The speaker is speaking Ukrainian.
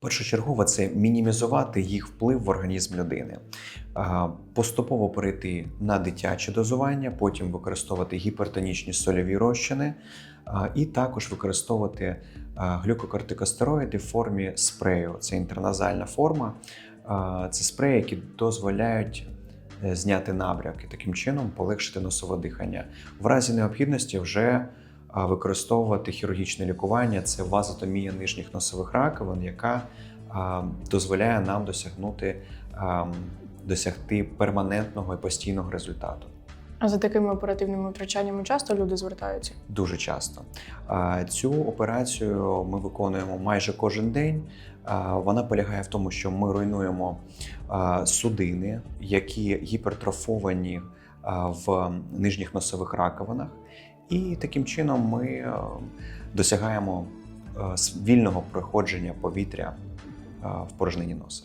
Першочергово це мінімізувати їх вплив в організм людини, поступово перейти на дитяче дозування, потім використовувати гіпертонічні сольові розчини, і також використовувати глюкокортикостероїди в формі спрею. Це інтерназальна форма. Це спреї, які дозволяють е, зняти набряк таким чином полегшити носове дихання. В разі необхідності вже використовувати хірургічне лікування це вазотомія нижніх носових раковин, яка дозволяє нам досягнути досягти перманентного і постійного результату. А за такими оперативними втрачаннями часто люди звертаються. Дуже часто. Цю операцію ми виконуємо майже кожен день. Вона полягає в тому, що ми руйнуємо судини, які гіпертрофовані в нижніх носових раковинах, і таким чином ми досягаємо вільного проходження повітря в порожнині носа.